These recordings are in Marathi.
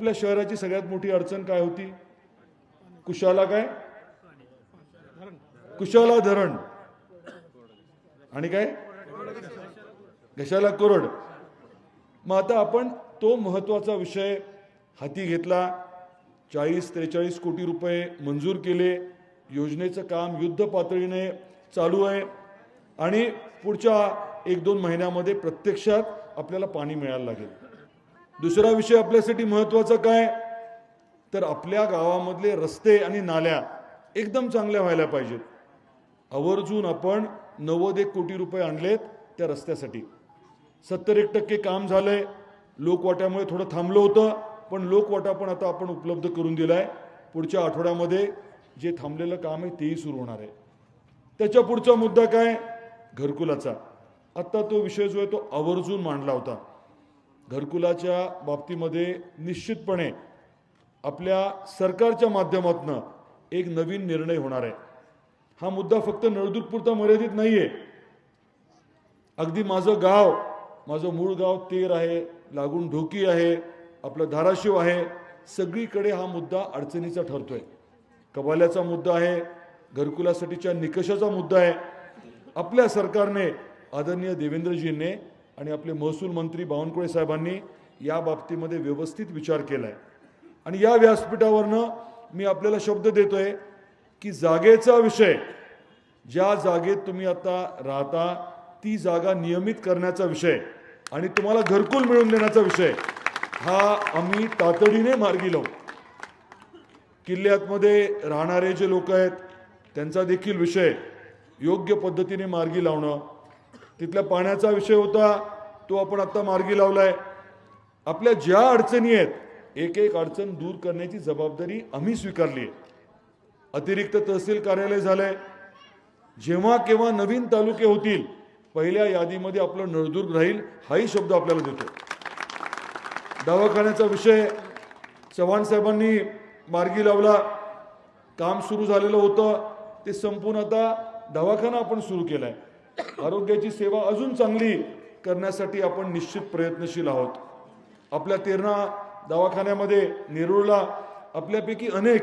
आपल्या शहराची सगळ्यात मोठी अडचण काय होती? कुशाला काय? कुशाला धरण. आणि काय? घशाला कोरड. मग आता आपण तो महत्त्वाचा विषय हाती घेतला. चाळीस त्रेचाळीस कोटी रुपये मंजूर केले. योजनेचं काम युद्ध पातळीने चालू आहे. आणि पुढच्या एक दोन महिन्यामध्ये प्रत्यक्षात आपल्याला पाणी मिळायला लागेल. दुसरा विषय आपल्यासाठी महत्त्वाचा काय? तर आपल्या गावामधले रस्ते आणि नाल्या एकदम चांगल्या व्हायला पाहिजेत. आवर्जून आपण नव्वद एक कोटी रुपये आणलेत त्या रस्त्यासाठी. सत्तर एक टक्के काम झालंय. लोकवाट्यामुळे थोडं थांबलं होतं पण लोकवाटा पण आता आपण उपलब्ध करून दिलाय. पुढच्या आठवड्यामध्ये जे थांबलेलं काम आहे तेही सुरू होणार आहे. त्याच्या पुढचा मुद्दा काय? घरकुलाचा. आत्ता तो विषय जो आहे तो आवर्जून मांडला होता. घरकुलाच्या बाबतीमध्ये निश्चितपणे आपल्या सरकारच्या माध्यमातून एक नवीन निर्णय होणार आहे. हा मुद्दा फक्त नळदूरपुरता मर्यादित नाही आहे अगदी माझं गाव माझं मूळ गाव तेर आहे लागून ढोकी आहे आपलं धाराशिव आहे सगळीकडे हा मुद्दा अडचणीचा ठरतोय. कबाल्याचा मुद्दा आहे घरकुलासाठीच्या निकषाचा मुद्दा आहे. आपल्या सरकारने आदरणीय देवेंद्रजींनी आणि आपले महसूल मंत्री बावनकुळे साहेबांनी या बाबतीमध्ये व्यवस्थित विचार केलाय. आणि या व्यासपीठावरनं मी आपल्याला शब्द देतोय की जागेचा विषय ज्या जागेत तुम्ही आता राहता ती जागा नियमित करण्याचा विषय आणि तुम्हाला घरकुल मिळवून देण्याचा विषय हा आम्ही तातडीने मार्गी लावू. किल्ल्यातमध्ये राहणारे जे लोक आहेत त्यांचा देखील विषय योग्य पद्धतीने मार्गी लावणं तिथल्या पाण्याचा विषय होता तो आपण आता मार्गी लावलाय. आपल्या ज्या अडचणी आहेत एक एक अडचण दूर करण्याची जबाबदारी आम्ही स्वीकारली आहे. अतिरिक्त तहसील कार्यालय झालंय. जेव्हा केव्हा नवीन तालुके होतील पहिल्या यादीमध्ये आपलं नळदुर्ग राहील हाही शब्द आपल्याला देतो. दवाखान्याचा विषय चव्हाण साहेबांनी मार्गी लावला. काम सुरू झालेलं होतं ते संपून आता दवाखाना आपण सुरू केलाय. आरोग्याची सेवा अजून चांगली करण्यासाठी आपण निश्चित प्रयत्नशील आहोत. आपल्या तेरणा दवाखान्यामध्ये नेरूळला आपल्यापैकी अनेक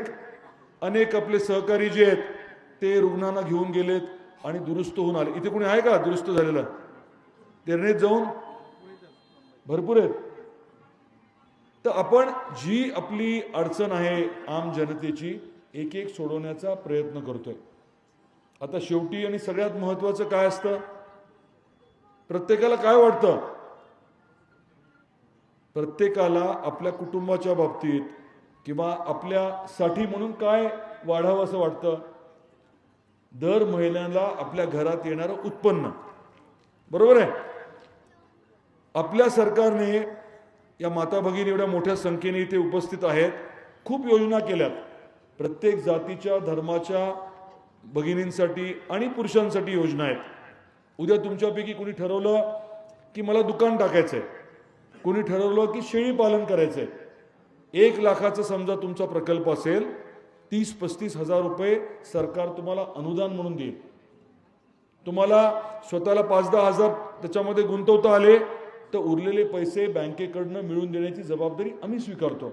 अनेक आपले सहकारी जे आहेत ते रुग्णांना घेऊन गेलेत आणि दुरुस्त होऊन आले. इथे कोणी आहे का? दुरुस्त झालेलं? तेरणेत जाऊन? भरपूर आहेत. तर आपण जी आपली अडचण आहे आम जनतेची एक एक सोडवण्याचा प्रयत्न करतोय. आता शेवटी आणि सगळ्यात महत्वाचं काय असतं? प्रत्येकाला काय वाटतं? प्रत्येकाला आपल्या कुटुंबाच्या बाबतीत किंवा आपल्यासाठी म्हणून काय वाढावं असं वाटतं? दर महिन्याला आपल्या घरात येणारं उत्पन्न. बरोबर आहे? आपल्या सरकारने या माता भगिनी एवढ्या मोठ्या संख्येने इथे उपस्थित आहेत. खूप योजना केल्यात. प्रत्येक जातीच्या धर्माच्या भगिनींसाठी आणि पुरुषांसाठी योजना आहेत. उद्या तुमच्यापैकी कोणी ठरवलं की मला दुकान टाकायचं आहे कोणी ठरवलं की शेळी पालन करायचंय एक लाखाचं समजा तुमचा प्रकल्प असेल तीस पस्तीस हजार रुपये सरकार तुम्हाला अनुदान म्हणून देईल. तुम्हाला स्वतःला पाच दहा हजार त्याच्यामध्ये गुंतवता आले तर उरलेले पैसे बँकेकडनं मिळवून देण्याची जबाबदारी आम्ही स्वीकारतो.